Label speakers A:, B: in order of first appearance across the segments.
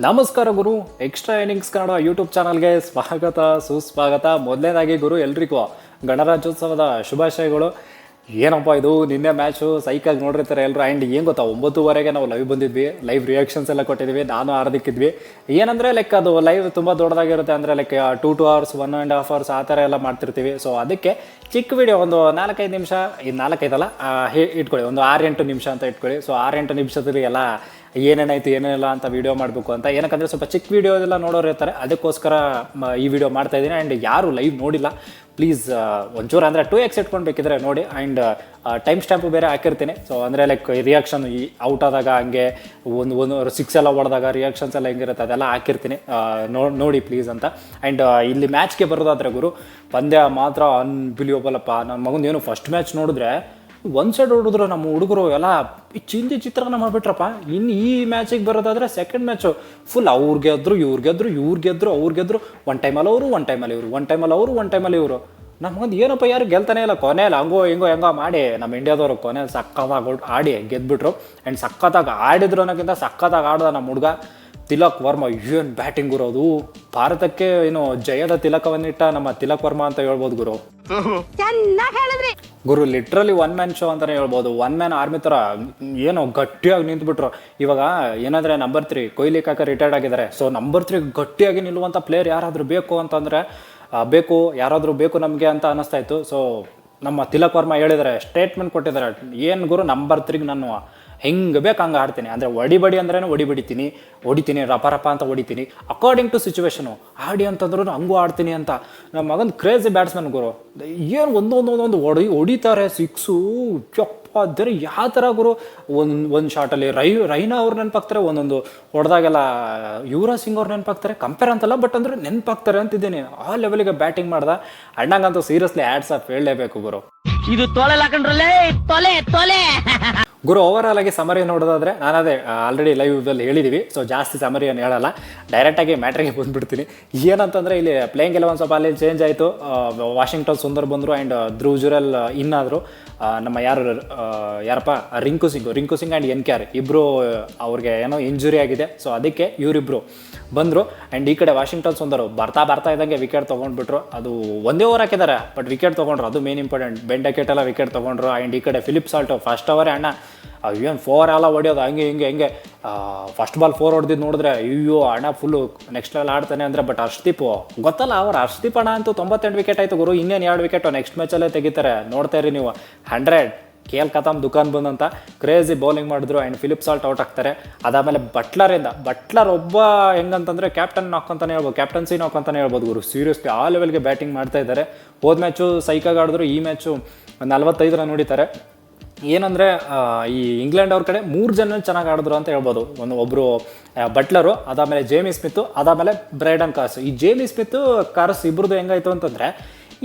A: ನಮಸ್ಕಾರ ಗುರು. Extra innings Kannada YouTube ಚಾನಲ್ಗೆ ಸ್ವಾಗತ, ಸುಸ್ವಾಗತ. ಮೊದಲನೇದಾಗಿ ಗುರು, ಎಲ್ರಿಗೂ ಗಣರಾಜ್ಯೋತ್ಸವದ ಶುಭಾಶಯಗಳು. ಏನಪ್ಪ ಇದು? ನಿನ್ನೆ ಮ್ಯಾಚು ಸೈಕಾಗಿ ನೋಡಿರ್ತಾರೆ ಎಲ್ಲರೂ ಆ್ಯಂಡ್ ಏನು ಗೊತ್ತಾ? ಒಂಬತ್ತುವರೆಗೆ ನಾವು ಲೈವ್ ಬಂದಿದ್ವಿ. ಲೈವ್ ರಿಯಾಕ್ಷನ್ಸ್ ಎಲ್ಲ ಕೊಟ್ಟಿದ್ವಿ. ನಾನು ಹಾರ್ದಿಕ್ಕಿದ್ವಿ. ಏನಂದರೆ ಲೈಕ್ ಅದು ಲೈವ್ ತುಂಬ ದೊಡ್ಡದಾಗಿರುತ್ತೆ. ಅಂದರೆ like two to hours one and half hours ಆ ಥರ ಎಲ್ಲ ಮಾಡ್ತಿರ್ತೀವಿ. ಸೊ ಅದಕ್ಕೆ ಚಿಕ್ಕ ವಿಡಿಯೋ ಒಂದು ನಾಲ್ಕೈದು ನಿಮಿಷ, ಇದು ನಾಲ್ಕೈದಲ್ಲ? ಇಟ್ಕೊಳ್ಳಿ. ಒಂದು ಆರು ಎಂಟು ನಿಮಿಷ ಅಂತ ಇಟ್ಕೊಳ್ಳಿ. ಸೊ ಆರು ಎಂಟು ನಿಮಿಷದಲ್ಲಿ ಎಲ್ಲ ಏನೇನಾಯ್ತು ಏನೇನಿಲ್ಲ ಅಂತ ವಿಡಿಯೋ ಮಾಡಬೇಕು ಅಂತ. ಏನಕ್ಕಂದರೆ ಸ್ವಲ್ಪ ಚಿಕ್ಕ ವಿಡಿಯೋ ಎಲ್ಲ ನೋಡೋರು ಇರ್ತಾರೆ. ಅದಕ್ಕೋಸ್ಕರ ಈ ವಿಡಿಯೋ ಮಾಡ್ತಾ ಇದ್ದೀನಿ. ಆ್ಯಂಡ್ ಯಾರು ಲೈವ್ ನೋಡಿಲ್ಲ ಪ್ಲೀಸ್ ಒಂಚೂರು ಅಂದರೆ ಟೂ ಎಕ್ಸ್ ಇಟ್ಕೊಂಡು ಬೇಕಿದ್ರೆ ನೋಡಿ. ಆ್ಯಂಡ್ ಟೈಮ್ ಸ್ಟ್ಯಾಂಪು ಬೇರೆ ಹಾಕಿರ್ತೀನಿ. ಸೊ ಅಂದರೆ ಲೈಕ್ ರಿಯಾಕ್ಷನ್ ಈ ಔಟ್ ಆದಾಗ ಹಂಗೆ ಒಂದು ಒಂದು ಸಿಕ್ಸ್ ಎಲ್ಲ ಹೊಡೆದಾಗ ರಿಯಾಕ್ಷನ್ಸ್ ಎಲ್ಲ ಹೆಂಗಿರುತ್ತೆ ಅದೆಲ್ಲ ಹಾಕಿರ್ತೀನಿ. ಆ, ನೋ ನೋಡಿ ಪ್ಲೀಸ್ ಅಂತ. ಆ್ಯಂಡ್ ಇಲ್ಲಿ ಮ್ಯಾಚ್ಗೆ ಬರೋದಾದ್ರೆ ಗುರು ಪಂದ್ಯ ಮಾತ್ರ ಅನ್ಬಿಲಿಯಬಲ್ ಅಪ್ಪ. ನನ್ನ ಮಗನ ಏನು ಫಸ್ಟ್ ಮ್ಯಾಚ್ ನೋಡಿದ್ರೆ ಒಂದು ಸೈಡ್ ಹೊಡಿದ್ರು ನಮ್ಮ ಹುಡುಗರು ಎಲ್ಲ ಚಿಂದಿ ಚಿತ್ರಾನ್ನ ಮಾಡಿಬಿಟ್ರಪ್ಪ. ಇನ್ನು ಈ ಮ್ಯಾಚಿಗೆ ಬರೋದಾದ್ರೆ ಸೆಕೆಂಡ್ ಮ್ಯಾಚು ಫುಲ್ ಅವ್ರು ಗೆದ್ರು, ಇವ್ರು ಗೆದ್ರು ಇವ್ರು ಗೆದ್ರು, ಅವ್ರು ಗೆದ್ರು. ಒನ್ ಟೈಮಲ್ಲಿ ಅವರು ಒನ್ ಟೈಮಲ್ಲಿ ಇವರು. ಒನ್ ಟೈಮಲ್ಲಿ ಅವರು ಒನ್ ಟೈಮಲ್ಲಿ ಇವರು. ನಮ್ಗೊಂದು ಏನಪ್ಪ, ಯಾರು ಗೆಲ್ತಾನೆ ಇಲ್ಲ. ಕೊನೆಯಲ್ಲಿ ಹಂಗೋ, ಹಿಂಗೋ, ಹೆಂಗೋ ಮಾಡಿ ನಮ್ಮ ಇಂಡಿಯಾದವರು ಕೊನೆಯಲ್ಲಿ ಸಕ್ಕತ್ತಾಗಿ ಆಡಿ ಗೆದ್ಬಿಟ್ರು. ಆ್ಯಂಡ್ ಸಕ್ಕತ್ತಾಗಿ ಆಡಿದ್ರು ಅನ್ನೋಕ್ಕಿಂತ ಸಕ್ಕತ್ತಾಗಿ ಆಡ್ದ ನಮ್ಮ ಹುಡುಗ. ತಿಲಕ್ ವರ್ಮ ಏನು ಬ್ಯಾಟಿಂಗ್ ಗುರು ಅದು? ಭಾರತಕ್ಕೆ ಏನು ಜಯದ ತಿಲಕವನ್ನಿಟ್ಟ ನಮ್ಮ ತಿಲಕ್ ವರ್ಮ ಅಂತ ಹೇಳ್ಬೋದು ಗುರು. ಗುರು ಲಿಟ್ರಲಿ ಒನ್ ಮ್ಯಾನ್ ಶೋ ಅಂತಾನೆ ಹೇಳ್ಬೋದು. ಒನ್ ಮ್ಯಾನ್ ಆರ್ಮಿ ತರ ಏನೋ ಗಟ್ಟಿಯಾಗಿ ನಿಂತ್ಬಿಟ್ರು. ಇವಾಗ ಏನಾದ್ರೆ ನಂಬರ್ ತ್ರೀ ಕೊಹ್ಲಿ ಕಾಕ ರಿಟೈರ್ಡ್ ಆಗಿದ್ದಾರೆ. ಸೊ ನಂಬರ್ ತ್ರೀ ಗಟ್ಟಿಯಾಗಿ ನಿಲ್ಲುವಂಥ ಪ್ಲೇಯರ್ ಯಾರಾದರೂ ಬೇಕು ಅಂತಂದರೆ ಬೇಕು ಯಾರಾದರೂ ಬೇಕು ನಮಗೆ ಅಂತ ಅನ್ನಿಸ್ತಾ ಇತ್ತು. ಸೊ ನಮ್ಮ ತಿಲಕ್ ವರ್ಮ ಹೇಳಿದ್ದಾರೆ ಸ್ಟೇಟ್ಮೆಂಟ್ ಕೊಟ್ಟಿದ್ದಾರೆ. ಏನು ಗುರು ನಂಬರ್ ತ್ರೀಗೆ ನಾನು ಹೆಂಗೆ ಬೇಕು ಹಂಗೆ ಆಡ್ತೀನಿ. ಅಂದರೆ ಒಡಿಬಡಿ ಅಂದ್ರೆ ಹೊಡಿ ಬಡಿತೀನಿ ಹೊಡಿತೀನಿ ರಪ ರಪ ಅಂತ ಹೊಡಿತೀನಿ ಅಕಾರ್ಡಿಂಗ್ ಟು ಸಿಚುವೇಶನು ಆಡಿ ಅಂತಂದ್ರೂ ಹಂಗೂ ಆಡ್ತೀನಿ ಅಂತ. ನಮ್ಮ ಮಗನ ಕ್ರೇಜಿ ಬ್ಯಾಟ್ಸ್ಮನ್ ಗುರು. ಏನು ಒಂದೊಂದೊಂದೊಂದು ಒಂದೊಂದು ಹೊಡಿ ಹೊಡಿತಾರೆ ಸಿಕ್ಸು ಚಪ್ಪ ಅದೇ ಯಾವ ಥರ ಗುರು? ಒಂದು ಒಂದು ಶಾಟಲ್ಲಿ ರೈ, ರೈನಾ ಅವ್ರು ನೆನಪಾಗ್ತಾರೆ, ಒಂದೊಂದು ಹೊಡೆದಾಗೆಲ್ಲ ಯುವರಾಜ್ ಸಿಂಗ್ ಅವ್ರು ನೆನಪಾಗ್ತಾರೆ. ಕಂಪೇರ್ ಅಂತಲ್ಲ ಬಟ್ ಅಂದರೆ ನೆನಪಾಗ್ತಾರೆ ಅಂತಿದ್ದೀನಿ. ಆ ಲೆವೆಲಿಗೆ ಬ್ಯಾಟಿಂಗ್ ಮಾಡ್ದ. ಅಣ್ಣಂಗಂತೂ ಸೀರಿಯಸ್ಲಿ ಆ್ಯಡ್ಸ್ ಆಫ್ ಹೇಳಲೇಬೇಕು ಗುರು.
B: ಇದು ತೊಲೆ ತೊಲೆ ತೊಲೆ.
A: ಗುರು ಓವರ್ ಆಲ್ ಆಗಿ ಸಮರಿ ನೋಡೋದಾದ್ರೆ ನಾನು ಅದೇ ಆಲ್ರೆಡಿ ಲೈವಲ್ಲಿ ಹೇಳಿದ್ದೀವಿ ಸೊ ಜಾಸ್ತಿ ಸಮರಿ ಏನು ಹೇಳಲ್ಲ. ಡೈರೆಕ್ಟಾಗಿ ಮ್ಯಾಟ್ರಿಗೆ ಬಂದುಬಿಡ್ತೀನಿ. ಏನಂತಂದರೆ ಇಲ್ಲಿ ಪ್ಲೇಯಿಂಗ್ ಒಂದು ಸ್ವಲ್ಪ ಅಲ್ಲಿ ಚೇಂಜ್ ಆಯಿತು. ವಾಷಿಂಗ್ಟನ್ ಸುಂದರ್ ಬಂದರು ಆ್ಯಂಡ್ ಧ್ರುವ್ ಜುರಲ್ ಇನ್ನಾದರು ನಮ್ಮ ಯಾರು ಯಾರಪ್ಪ? Rinku Singh Rinku Singh and N K R ಇಬ್ಬರು ಅವ್ರಿಗೆ ಏನೋ ಇಂಜುರಿ ಆಗಿದೆ. ಸೊ ಅದಕ್ಕೆ ಇವರಿಬ್ಬರು ಬಂದರು. ಆ್ಯಂಡ್ ಈ ಕಡೆ ವಾಷಿಂಗ್ಟನ್ ಸುಂದರು ಬರ್ತಾ ಬರ್ತಾ ಇದ್ದಂಗೆ ವಿಕೆಟ್ ತೊಗೊಂಡ್ಬಿಟ್ರು. ಅದು ಒಂದೇ ಓವರ್ ಹಾಕಿದ್ದಾರೆ ಬಟ್ ವಿಕೆಟ್ ತೊಗೊಂಡ್ರು. ಅದು ಮೇನ್ ಇಂಪಾರ್ಟೆಂಟ್ ಬೆಂಡಕೆಟ್ ಎಲ್ಲ ವಿಕೆಟ್ ತೊಗೊಂಡ್ರು. ಆ್ಯಂಡ್ ಈ ಕಡೆ ಫಿಲಿಪ್ ಸಾಲ್ಟು ಫಸ್ಟ್ ಅವರೇ ಅಣ್ಣ. ಏನು ಫೋರ್ ಎಲ್ಲ ಹೊಡೆಯೋದು, ಹಂಗೆ, ಹಿಂಗೆ ಹಿಂಗೆ. ಫಸ್ಟ್ ಬಾಲ್ ಫೋರ್ ಹೊಡೆದಿದ್ದು ನೋಡಿದ್ರೆ ಅಯ್ಯೋ ಅಣ್ಣ ಫುಲ್ಲು ನೆಕ್ಸ್ಟ್ ಲೆವೆಲ್ ಆಡ್ತಾನೆ ಅಂದರೆ ಬಟ್ ಹರ್ಷದೀಪ್, ಗೊತ್ತಲ್ಲ, ಅವ್ರು ಹರ್ಷದೀಪ್ ಅಣ್ಣ ಅಂತೂ ತೊಂಬತ್ತೆಂಟು ವಿಕೆಟ್ ಆಯಿತು ಗುರು, ಇನ್ನೇನು ಎರಡು ವಿಕೆಟು ನೆಕ್ಸ್ಟ್ ಮ್ಯಾಚಲ್ಲೇ ತೆಗಿತಾರೆ. ನೋಡ್ತಾ ಇರಿ ನೀವು. ಹಂಡ್ರೆಡ್ ಎಲ್ ಕತಾಮ್ ದುಕಾನ್ ಬಂದಂತ ಕ್ರೇಜಿ ಬೌಲಿಂಗ್ ಮಾಡಿದ್ರು ಆ್ಯಂಡ್ ಫಿಲಿಪ್ ಸಾಲ್ಟ್ ಔಟ್ ಆಗ್ತಾರೆ. ಅದಾದಮೇಲೆ ಬಟ್ಲರಿಂದ ಬಟ್ಲರ್ ಒಬ್ಬ ಹೆಂಗಂತಂದ್ರೆ ಕ್ಯಾಪ್ಟನ್ ನಾಕ್ ಅಂತಾನೆ ಹೇಳ್ಬೋದು ಕ್ಯಾಪ್ಟನ್ಸಿ ನಾಕ್ ಅಂತಾನೆ ಹೇಳ್ಬೋದು ಗುರು. ಸೀರಿಯಸ್ಲಿ ಆ ಲೆವೆಲ್ಗೆ ಬ್ಯಾಟಿಂಗ್ ಮಾಡ್ತಾ ಇದ್ದಾರೆ. ಹೋದ ಮ್ಯಾಚು ಸೈಕಾಗಿ ಆಡಿದ್ರು, ಈ ಮ್ಯಾಚು ನಲ್ವತ್ತೈದು ರನ್ ಹೊಡಿತಾರೆ ಏನಂದರೆ ಈ ಇಂಗ್ಲೆಂಡ್ ಅವ್ರ ಕಡೆ ಮೂರು ಜನ ಚೆನ್ನಾಗಿ ಆಡಿದ್ರು ಅಂತ ಹೇಳ್ಬೋದು. ಒಂದು ಒಬ್ಬರು ಬಟ್ಲರು, ಅದಾದಮೇಲೆ ಜೇಮಿ ಸ್ಮಿತ್ತು ಅದಾದಮೇಲೆ ಬ್ರೈಡನ್ ಕಾರ್ಸ್. ಈ ಜೇಮಿ ಸ್ಮಿತ್ತು ಕಾರ್ಸ್ ಇಬ್ರದ್ದು ಹೆಂಗಾಯ್ತು ಅಂತಂದರೆ,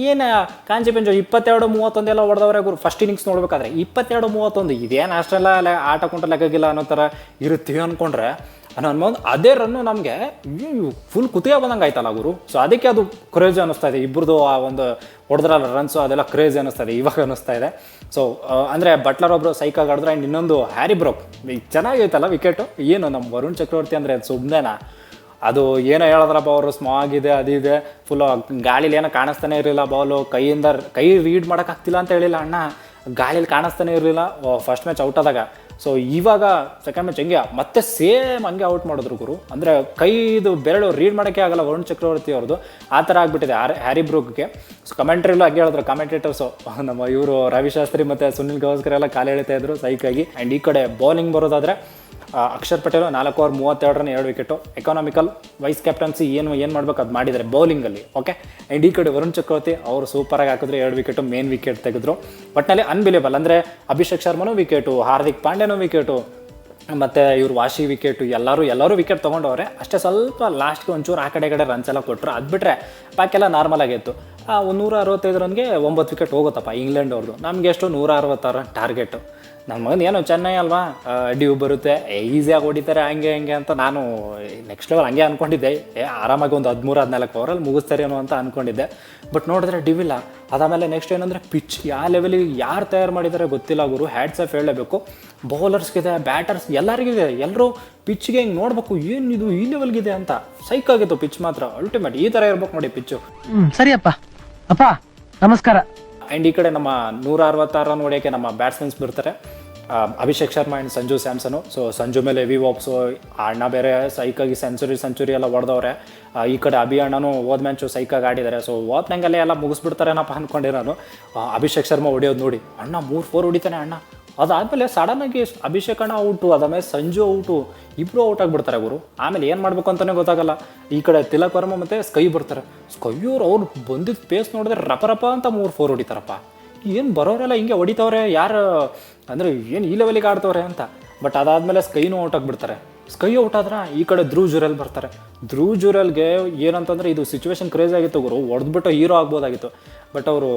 A: ಏನು ಕಾಂಚಿ ಪಂಜು ಇಪ್ಪತ್ತೆರಡು ಮೂವತ್ತೊಂದು ಎಲ್ಲ ಹೊಡೆದವ್ರೆ ಗುರು. ಫಸ್ಟ್ ಇನ್ನಿಂಗ್ಸ್ ನೋಡ್ಬೇಕಾದ್ರೆ ಇಪ್ಪತ್ತೆರಡು ಮೂವತ್ತೊಂದು. ಇದೇನು ಅಷ್ಟೆಲ್ಲ ಆಟ ಕೊಂಡ್ರೆ ಲೆಕ್ಕಾಗಿಲ್ಲ ಅನ್ನೋ ಥರ ಇರುತ್ತೀವಿ ಅಂದ್ಕೊಂಡ್ರೆ ಒಂದು ಅದೇ ರನ್ನು ನಮಗೆ ಫುಲ್ ಕುತಿಯ ಬಂದಂಗೆ ಆಯ್ತಲ್ಲ ಗುರು. ಸೊ ಅದಕ್ಕೆ ಅದು ಕ್ರೇಜ್ ಅನ್ನಿಸ್ತಾ ಇದೆ. ಇಬ್ಬರದು ಆ ಒಂದು ಹೊಡೆದ್ರಲ್ಲ ರನ್ಸು ಅದೆಲ್ಲ ಕ್ರೇಜ್ ಅನ್ನಿಸ್ತಾ ಇದೆ. ಇವಾಗ ಅನ್ನಿಸ್ತಾ ಇದೆ. ಸೊ ಅಂದರೆ ಬಟ್ಲರ್ ಒಬ್ಬರು ಸೈಕಲ್ ಆಡಿದ್ರೆ ಆ್ಯಂಡ್ ಇನ್ನೊಂದು ಹ್ಯಾರಿ ಬ್ರೋಕ್ ಚೆನ್ನಾಗೈತಲ್ಲ ವಿಕೆಟು ಏನು ನಮ್ಮ ವರುಣ್ ಚಕ್ರವರ್ತಿ ಅಂದರೆ ಸುಮ್ಮನೆನಾ ಅದು ಏನೋ ಹೇಳಿದ್ರಪ್ಪ ಅವರು ಸ್ಮಾಗ್ ಇದೆ. ಫುಲ್ ಗಾಳಿಲಿ ಏನೋ ಕಾಣಿಸ್ತಾನೆ ಇರಲಿಲ್ಲ ಬಾಲು ಕೈಯಿಂದ, ಕೈ ರೀಡ್ ಮಾಡೋಕ್ಕಾಗ್ತಿಲ್ಲ ಅಂತ ಹೇಳಿಲ್ಲ ಅಣ್ಣ. ಗಾಳಿಲಿ ಕಾಣಿಸ್ತಾನೆ ಇರಲಿಲ್ಲ. ಫಸ್ಟ್ ಮ್ಯಾಚ್ ಔಟ್ ಆದಾಗ. ಸೊ ಇವಾಗ ಸೆಕೆಂಡ್ ಮ್ಯಾಚ್ ಹೆಂಗೆ? ಮತ್ತೆ ಸೇಮ್ ಹಂಗೆ ಔಟ್ ಮಾಡಿದ್ರು ಗುರು. ಅಂದರೆ ಕೈದು ಬೆರಳು ರೀಡ್ ಮಾಡೋಕ್ಕೆ ಆಗಲ್ಲ ವರುಣ್ ಚಕ್ರವರ್ತಿ ಅವ್ರದ್ದು. ಆ ಥರ ಆಗಿಬಿಟ್ಟಿದೆ ಹ್ಯಾರಿ- ಬ್ರೂಕ್ಗೆ ಸೊ ಕಮೆಂಟ್ರಿಲೂ ಹಾಗೆ ಹೇಳಿದ್ರು ಕಮೆಂಟೇಟರ್ಸು ನಮ್ಮ ಇವರು ರವಿಶಾಸ್ತ್ರಿ ಮತ್ತು ಸುನಿಲ್ ಗವಾಸ್ಕರ್ ಎಲ್ಲ ಕಾಲು ಎಳಿತಾ ಇದ್ರು ಸೈಕಾಗಿ. ಆ್ಯಂಡ್ ಈ ಕಡೆ ಬೌಲಿಂಗ್ ಬರೋದಾದರೆ ಅಕ್ಷರ್ ಪಟೇಲ್ ನಾಲ್ಕು ಓವರ್ ಮೂವತ್ತೆರಡು ರನ್ ಎರಡು ವಿಕೆಟು. ಎಕನಾಮಿಕಲ್ ವೈಸ್ ಕ್ಯಾಪ್ಟನ್ಸಿ ಏನು ಏನು ಮಾಡ್ಬೇಕು ಅದು ಮಾಡಿದರೆ ಬೌಲಿಂಗಲ್ಲಿ ಓಕೆ ಆ್ಯಂಡ್ ಈ ಕಡೆ ವರುಣ್ ಚಕ್ರವರ್ತಿ ಅವರು ಸೂಪರಾಗಿ ಹಾಕಿದ್ರು, ಎರಡು ವಿಕೆಟು ಮೇನ್ ವಿಕೆಟ್ ತೆಗೆದ್ರು. ಒಟ್ಟಿನಲ್ಲಿ ಅನ್ಬಿಲೇಬಲ್ ಅಂದರೆ ಅಭಿಷೇಕ್ ಶರ್ಮನೂ ವಿಕೆಟು ಹಾರ್ದಿಕ್ ಪಾಂಡ್ಯನೂ ವಿಕೆಟು ಮತ್ತು ಇವರು ವಾಶಿ ವಿಕೆಟು ಎಲ್ಲರೂ ಎಲ್ಲರೂ ವಿಕೆಟ್ ತೊಗೊಂಡವ್ರೆ. ಅಷ್ಟೇ ಸ್ವಲ್ಪ ಲಾಸ್ಟ್ಗೆ ಒಂಚೂರು ಆ ಕಡೆ ಕಡೆ ರನ್ಸ್ ಎಲ್ಲ ಕೊಟ್ಟರು ಅದು ಬಿಟ್ಟರೆ ಬಾಕೆಲ್ಲ ನಾರ್ಮಲ್ ಆಗಿತ್ತು ಒಂದು ನೂರ ಅರವತ್ತೈದು ರನ್ಗೆ ಒಂಬತ್ತು ವಿಕೆಟ್ ಹೋಗುತ್ತಪ್ಪ, ಇಂಗ್ಲೆಂಡ್ ಅವ್ರದ್ದು ನಮಗೆ ಎಷ್ಟು ನೂರ ಅರವತ್ತಾರು ಟಾರ್ಗೆಟು ನನ್ನ ಮಗನ ಏನೋ ಚೆನ್ನೈ ಅಲ್ವಾ? ಡ್ಯೂ ಬರುತ್ತೆ. ಈಸಿಯಾಗಿ ಹೊಡಿತಾರೆ ಹಂಗೆ ಹಂಗೆ ಅಂತ ನಾನು ನೆಕ್ಸ್ಟ್ ಲೆವೆಲ್ ಹಂಗೆ ಅಂದ್ಕೊಂಡಿದ್ದೆ ಏ ಆರಾಮಾಗಿ ಒಂದು ಹದಿಮೂರು ಹದಿನಾಲ್ಕು ಓವರಲ್ಲಿ ಮುಗಿಸ್ತಾರೇನೋ ಅಂತ ಅಂದ್ಕೊಂಡಿದ್ದೆ ಬಟ್ ನೋಡಿದ್ರೆ ಡಿವಿಲ್ಲ ಇಲ್ಲ. ಅದಾದಮೇಲೆ ನೆಕ್ಸ್ಟ್ ಏನಂದರೆ ಪಿಚ್ ಯಾವ ಲೆವೆಲಿಗೆ ಯಾರು ತಯಾರು ಮಾಡಿದ್ದಾರೆ ಗೊತ್ತಿಲ್ಲ ಗುರು. ಹ್ಯಾಟ್ಸ್ ಆಫ್ ಹೇಳಬೇಕು ಬೌಲರ್ಸ್ಗಿದೆ ಬ್ಯಾಟರ್ಸ್ ಎಲ್ಲರಿಗಿದೆ ಎಲ್ಲರೂ ಪಿಚ್ಗೆ ಹಿಂಗೆ ನೋಡಬೇಕು. ಏನಿದು ಈ ಲೆವೆಲ್ಗಿದೆ ಅಂತ. ಸೈಕ್ ಆಗಿತ್ತು ಪಿಚ್ ಮಾತ್ರ. ಅಲ್ಟಿಮೇಟ್ ಈ ಥರ ಇರ್ಬೇಕು ನೋಡಿ ಪಿಚ್ಚು
B: ಹ್ಞೂ ಸರಿಯಪ್ಪ ಅಪ್ಪ. ನಮಸ್ಕಾರ.
A: ಆ್ಯಂಡ್ ಈ ಕಡೆ ನಮ್ಮ ನೂರ ಅರವತ್ತಾರು ರನ್ ಹೊಡೆಯೋಕ್ಕೆ ನಮ್ಮ ಬ್ಯಾಟ್ಸ್ಮನ್ಸ್ ಬರ್ತಾರೆ. Abhishek Sharma and Sanju Samson so Sanju ಮೇಲೆ ಹೆವಿ ವಾಪ್ಸು ಅಣ್ಣ ಬೇರೆ ಸೈಕಾಗಿ ಸೆಂಚುರಿ ಸೆಂಚುರಿ ಎಲ್ಲ ಹೊಡೆದವ್ರೆ ಈ ಕಡೆ ಅಭಿ ಅಣ್ಣನೂ ಹೋದ ಮ್ಯಾಚು ಸೈಕಾಗಿ ಆಡಿದ್ದಾರೆ ಸೊ ಓಪ್ನಂಗಲ್ಲೇ ಎಲ್ಲ ಮುಗಿಸ್ಬಿಡ್ತಾರೇನಪ್ಪ ಅಂದ್ಕೊಂಡೆ ನಾನು ಅಭಿಷೇಕ್ ಶರ್ಮಾ ಹೊಡಿಯೋದು ನೋಡಿ. ಅಣ್ಣ ಮೂರು ಫೋರ್ ಹೊಡಿತಾನೆ ಅಣ್ಣ. ಅದಾದಮೇಲೆ ಸಡನ್ನಾಗಿ ಅಭಿಷೇಕ್ ಅಣ್ಣ ಔಟು ಅದಾದ್ಮೇಲೆ ಸಂಜು ಔಟು ಇಬ್ಬರು ಔಟ್ ಆಗಿಬಿಡ್ತಾರೆ ಗುರು. ಆಮೇಲೆ ಏನು ಮಾಡಬೇಕು ಅಂತಲೇ ಗೊತ್ತಾಗಲ್ಲ. ಈ ಕಡೆ ತಿಲಕ್ ವರ್ಮ ಮತ್ತು ಸ್ಕೈ ಬರ್ತಾರೆ. ಸ್ಕೈಯವ್ರು ಅವ್ರು ಬಂದಿದ್ದ ಪೇಸ್ ನೋಡಿದ್ರೆ ರಪ ರಪ ಅಂತ ಮೂರು ಫೋರ್ ಹೊಡಿತಾರಪ್ಪ. ಏನು ಬರೋರೆಲ್ಲ ಹಿಂಗೆ ಹೊಡಿತವ್ರೆ? ಯಾರು ಅಂದರೆ ಏನು ಈ ಲೆವೆಲಿಗೆ ಆಡ್ತವ್ರೆ ಅಂತ. ಬಟ್ ಅದಾದಮೇಲೆ ಸ್ಕೈನೂ ಔಟ್ ಆಗಿಬಿಡ್ತಾರೆ. ಸ್ಕೈ ಔಟ್ ಆದ್ರೆ? ಈ ಕಡೆ ಧ್ರುವ್ ಜುರಲ್ ಬರ್ತಾರೆ. ಧ್ರುವ್ ಜುರಲ್ಗೆ ಏನಂತಂದರೆ ಇದು ಸಿಚುವೇಶನ್ ಕ್ರೇಜ್ ಆಗಿತ್ತು ಗುರು. ಹೊಡೆದ್ಬಿಟ್ಟು ಹೀರೋ ಆಗ್ಬೋದಾಗಿತ್ತು. ಬಟ್ ಅವರು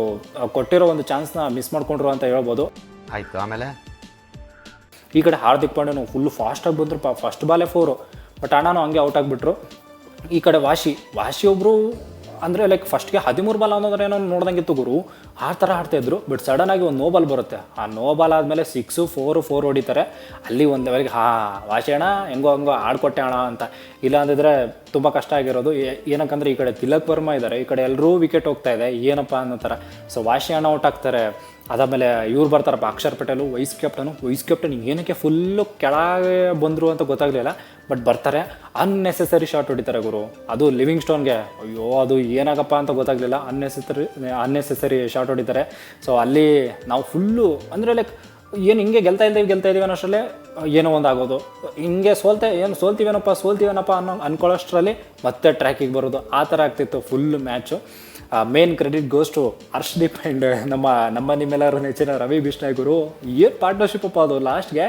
A: ಕೊಟ್ಟಿರೋ ಒಂದು ಚಾನ್ಸ್ನ ಮಿಸ್ ಮಾಡ್ಕೊಂಡ್ರು ಅಂತ ಹೇಳ್ಬೋದು.
C: ಆಯ್ತು ಆಮೇಲೆ?
A: ಈ ಕಡೆ ಹಾರ್ದಿಕ್ ಪಾಂಡ್ಯನು ಫುಲ್ ಫಾಸ್ಟಾಗಿ ಬಂದರು ಫಸ್ಟ್ ಬಾಲೇ ಫೋರು ಬಟ್ ಅಣ್ಣನೂ ಹಂಗೆ ಔಟ್ ಆಗಿಬಿಟ್ರು. ಈ ಕಡೆ ವಾಶಿ ವಾಶಿ ಒಬ್ಬರು ಅಂದರೆ ಲೈಕ್ ಫಸ್ಟ್ಗೆ ಹದಿಮೂರು ಬಾಲ್ ಅನ್ನೋದ್ರೆ ಏನೋ ನೋಡ್ದಂಗಿತ್ತು ಗುರು. ಆ ಥರ ಆಡ್ತಾಯಿದ್ರು ಬಟ್ ಸಡನ್ನಾಗಿ ಒಂದು ನೋ ಬಾಲ್ ಬರುತ್ತೆ. ಆ ನೋ ಬಾಲ್ ಆದಮೇಲೆ ಸಿಕ್ಸು ಫೋರು ಫೋರ್ ಹೊಡಿತಾರೆ. ಅಲ್ಲಿ ಒಂದು ಲೆವೆಲ್ಗೆ ಹಾ ವಾಶೇಣ ಹೆಂಗೋ, ಹಂಗೋ, ಆಡ್ಕೊಟ್ಟೆ ಅಣ್ಣ ಅಂತ. ಇಲ್ಲ ಅಂದಿದ್ರೆ ತುಂಬ ಕಷ್ಟ ಆಗಿರೋದು. ಏನಕ್ಕಂದ್ರೆ ಈ ಕಡೆ ತಿಲಕ್ ವರ್ಮಾ ಇದ್ದಾರೆ ಈ ಕಡೆ ಎಲ್ಲರೂ ವಿಕೆಟ್ ಹೋಗ್ತಾ ಇದೆ. ಏನಪ್ಪ ಅನ್ನೋ ಥರ. ಸೊ ವಾಶಿ ಅಣ್ಣ ಔಟ್ ಆಗ್ತಾರೆ. ಅದಾದಮೇಲೆ ಇವ್ರು ಬರ್ತಾರಪ್ಪ, Akshar Patel, vice captain. Vice captain ಏನಕ್ಕೆ ಫುಲ್ಲು ಕೆಳಗೆ ಬಂದರು ಅಂತ ಗೊತ್ತಾಗಲಿಲ್ಲ, ಬಟ್ ಬರ್ತಾರೆ. ಅನ್ನೆಸೆಸರಿ ಶಾಟ್ ಹೊಡಿತಾರೆ ಗುರು. ಅದು ಲಿವಿಂಗ್ ಸ್ಟೋನ್ಗೆ ಅಯ್ಯೋ, ಅದು ಏನಾಗಪ್ಪ ಅಂತ ಗೊತ್ತಾಗಲಿಲ್ಲ. ಅನ್ನೆಸೆಸರಿ ಅನ್ನೆಸೆಸರಿ ಶಾಟ್ ಹೊಡಿತಾರೆ. ಸೊ ಅಲ್ಲಿ ನಾವು ಫುಲ್ಲು ಅಂದರೆ ಲೈಕ್ ಏನು ಹಿಂಗೆ ಗೆಲ್ತಾ ಇದ್ದೀವಿ ಗೆಲ್ತಾ ಇದ್ದೀವಿ ಅನ್ನೋಷ್ಟರಲ್ಲೇ ಏನೋ ಒಂದು ಆಗೋದು. ಹಿಂಗೆ ಸೋಲ್ತೆ, ಏನು ಸೋಲ್ತೀವೇನಪ್ಪ ಸೋಲ್ತೀವೇನಪ್ಪ ಅನ್ನೋ ಅನ್ಕೊಳ್ಳೋಷ್ಟರಲ್ಲಿ ಮತ್ತೆ ಟ್ರ್ಯಾಕಿಗೆ ಬರೋದು. ಆ ಥರ ಆಗ್ತಿತ್ತು full match main credit goes to Harshdeep and ನಮ್ಮ ನಮ್ಮ ನಿಮ್ಮೆಲ್ಲರೂ ನೆಚ್ಚಿನ ರವಿ ಬಿಷ್ಣಾಯ್ ಗುರು ಏನು ಪಾರ್ಟ್ನರ್ಶಿಪ್ ಅಪ್ಪ ಅದು ಲಾಸ್ಟ್ಗೆ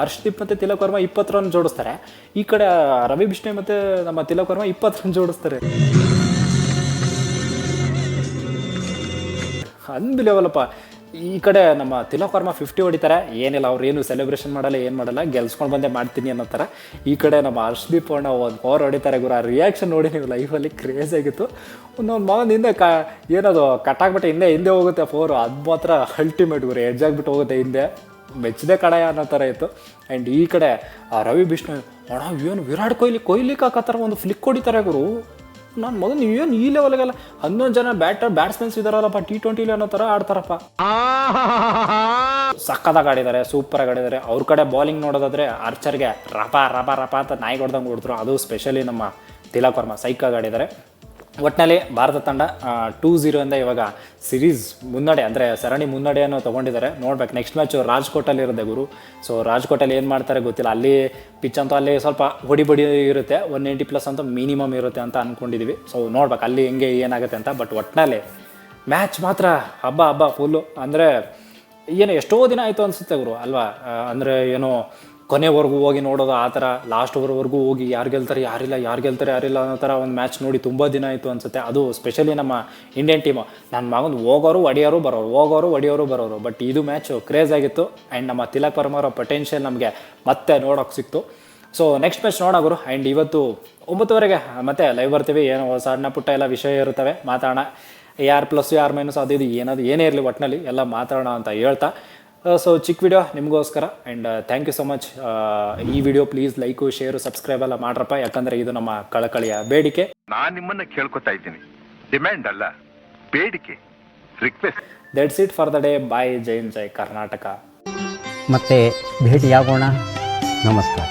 A: ಹರ್ಷ್ದೀಪ್ ಮತ್ತು ತಿಲಕ್ ವರ್ಮ ಇಪ್ಪತ್ತು ರನ್ ಜೋಡಿಸ್ತಾರೆ. ಈ ಕಡೆ ರವಿ ಬಿಷ್ಣಾಯ್ ಮತ್ತು ನಮ್ಮ ತಿಲಕ್ ವರ್ಮ ಇಪ್ಪತ್ತು ರನ್ ಜೋಡಿಸ್ತಾರೆ. ಅನ್ಬಿಲೇವಲ್ಲಪ್ಪ ಈ ಕಡೆ ನಮ್ಮ ತಿಲೋಕರ್ಮ ಫಿಫ್ಟಿ ಹೊಡಿತಾರೆ. ಏನಿಲ್ಲ, ಅವ್ರು ಏನು ಸೆಲೆಬ್ರೇಷನ್ ಮಾಡಲ್ಲ, ಏನು ಮಾಡಲ್ಲ, ಗೆಲ್ಸ್ಕೊಂಡು ಬಂದೇ ಮಾಡ್ತೀನಿ ಅನ್ನೋ ಥರ. ಈ ಕಡೆ ನಮ್ಮ ಹರ್ಷದೀಪ್ ಅಣ್ಣ ಒಂದು ಪವರ್ ಹೊಡಿತಾರೆ ಗುರು. ಆ ರಿಯಾಕ್ಷನ್ ನೋಡಿ ನೀವು ಲೈಫಲ್ಲಿ ಕ್ರೇಜ್ ಆಗಿತ್ತು. ಒಂದೊಂದು ಮಗನ ಹಿಂದೆ ಕ, ಏನದು ಕಟ್ಟಾಕ್ಬಿಟ್ಟು ಹಿಂದೆ ಹಿಂದೆ ಹೋಗುತ್ತೆ ಫೋರು ಅದು ಮಾತ್ರ ಅಲ್ಟಿಮೇಟ್ ಗುರು. ಎಡ್ಜ್ ಆಗಿಬಿಟ್ಟು ಹೋಗುತ್ತೆ ಹಿಂದೆ. ಮೆಚ್ಚದೆ ಕಡಾಯ ಅನ್ನೋ ಥರ ಇತ್ತು. ಆ್ಯಂಡ್ ಈ ಕಡೆ ರವಿ ಬಿಷ್ಣು, ಅಣ್ಣ ಏನು ವಿರಾಟ್ ಕೊಹ್ಲಿ ಕೊಹ್ಲಿ ಥರ ಒಂದು ಫ್ಲಿಕ್ ಹೊಡಿತಾರೆ ಗುರು. ನನ್ನ ನೀವು ಏನು ಈ ಲೆವೆಲ್ಗೆಲ್ಲ ಹನ್ನೊಂದು ಜನ ಬ್ಯಾಟರ್ ಬ್ಯಾಟ್ಸ್ಮನ್ಸ್ ಇದಾರಲ್ಲಪ್ಪ ಟಿ ಟ್ವೆಂಟಿಲಿ ಅನ್ನೋ ಥರ ಆಡ್ತಾರಪ್ಪ. ಸಕ್ಕದಾಗ ಆಡಿದ್ದಾರೆ ಸೂಪರಾಗಿ ಆಡಿದ್ದಾರೆ ಅವ್ರ ಕಡೆ ಬೌಲಿಂಗ್ ನೋಡೋದಾದ್ರೆ ಆರ್ಚರ್ಗೆ ರಪ ರಪ ರಪ ಅಂತ ನಾಯಿ ಹೊಡ್ದಂಗೆ ಹೊಡಿದ್ರು. ಅದು ಸ್ಪೆಷಲಿ ನಮ್ಮ ತಿಲಕ್ ವರ್ಮ ಸೈಕಾಗಿ ಆಡಿದ್ದಾರೆ ಒಟ್ಟಿನಲ್ಲಿ ಭಾರತ ತಂಡ ಟೂ ಝೀರೋಯಿಂದ ಇವಾಗ ಸಿರೀಸ್ ಮುನ್ನಡೆ, ಅಂದರೆ ಸರಣಿ ಮುನ್ನಡೆಯನ್ನು ತೊಗೊಂಡಿದ್ದಾರೆ. ನೋಡ್ಬೇಕು ನೆಕ್ಸ್ಟ್ ಮ್ಯಾಚು ರಾಜ್ಕೋಟಲ್ಲಿ ಇರುತ್ತೆ ಗುರು. ಸೊ ರಾಜ್ಕೋಟಲ್ಲಿ ಏನು ಮಾಡ್ತಾರೆ ಗೊತ್ತಿಲ್ಲ. ಅಲ್ಲಿ ಪಿಚ್ ಅಂತೂ ಅಲ್ಲಿ ಸ್ವಲ್ಪ ಹೊಡಿ ಬಡಿ ಇರುತ್ತೆ. ಒನ್ ಏಯ್ಟಿ ಪ್ಲಸ್ ಅಂತೂ ಮಿನಿಮಮ್ ಇರುತ್ತೆ ಅಂತ ಅಂದ್ಕೊಂಡಿದ್ದೀವಿ ಸೊ ನೋಡ್ಬೇಕು, ಅಲ್ಲಿ ಹೆಂಗೆ ಏನಾಗುತ್ತೆ ಅಂತ. ಬಟ್ ಒಟ್ಟಿನಲ್ಲಿ ಮ್ಯಾಚ್ ಮಾತ್ರ ಹಬ್ಬ ಹಬ್ಬ ಫುಲ್ಲು ಅಂದರೆ, ಏನು ಎಷ್ಟೋ ದಿನ ಆಯಿತು ಅನಿಸುತ್ತೆ ಗುರು, ಅಲ್ವಾ? ಅಂದರೆ, ಏನೋ ಕೊನೆವರೆಗೂ ಹೋಗಿ ನೋಡೋದು ಆ ಥರ ಲಾಸ್ಟ್ ಓವರ್ವರೆಗೂ ಹೋಗಿ ಯಾರು ಗೆಲ್ತಾರೆ, ಯಾರಿಲ್ಲ, ಯಾರು ಗೆಲ್ತಾರೆ, ಯಾರಿಲ್ಲ ಅನ್ನೋ ಥರ ಒಂದು ಮ್ಯಾಚ್ ನೋಡಿ ತುಂಬ ದಿನ ಆಯಿತು ಅನಿಸುತ್ತೆ. ಅದು ಸ್ಪೆಷಲಿ ನಮ್ಮ ಇಂಡಿಯನ್ ಟೀಮು ನನ್ನ ಮಗನ ಹೋಗೋರು ಒಡೆಯೋರು ಬರೋರು, ಹೋಗೋರು ಒಡೆಯೋರು ಬರೋರು ಬಟ್ ಇದು ಮ್ಯಾಚು ಕ್ರೇಜ್ ಆಗಿತ್ತು ಆ್ಯಂಡ್ ನಮ್ಮ ತಿಲಕ್ ವರ್ಮರ ಪೊಟೆನ್ಷಿಯಲ್ ನಮಗೆ ಮತ್ತೆ ನೋಡೋಕೆ ಸಿಕ್ತು. ಸೊ ನೆಕ್ಸ್ಟ್ ಮ್ಯಾಚ್ ನೋಡೋರು ಆ್ಯಂಡ್ ಇವತ್ತು ಒಂಬತ್ತುವರೆಗೆ ಮತ್ತೆ ಲೈವ್ ಬರ್ತೀವಿ. ಏನೋ ಸಣ್ಣ ಪುಟ್ಟ ಎಲ್ಲ ವಿಷಯ ಇರುತ್ತವೆ. ಮಾತಾಡೋಣ. ಯಾರು ಪ್ಲಸ್ ಯಾರು ಮೈನಸ್ ಅದು ಇದು, ಏನದು, ಏನೇ ಇರಲಿ ಒಟ್ಟಿನಲ್ಲಿ ಎಲ್ಲ ಮಾತಾಡೋಣ ಅಂತ ಹೇಳ್ತಾ. ಸೊ ಚಿಕ್ಕ ವಿಡಿಯೋ ನಿಮಗೋಸ್ಕರ and thank you so much ಈ video please like share subscribe ಎಲ್ಲ ಮಾಡ್ರಪ್ಪ. ಯಾಕಂದರೆ ಇದು ನಮ್ಮ ಕಳಕಳಿಯ ಬೇಡಿಕೆ.
D: ನಾನು ನಿಮ್ಮನ್ನ ಕೇಳ್ಕೊತಾ ಇದ್ದೀನಿ. ಡಿಮ್ಯಾಂಡ್ ಅಲ್ಲ ಬೇಡಿಕೆ request
A: that's it for the day bye Jain ಜೈ ಕರ್ನಾಟಕ
E: ಮತ್ತೆ ಭೇಟಿಯಾಗೋಣ. ನಮಸ್ಕಾರ.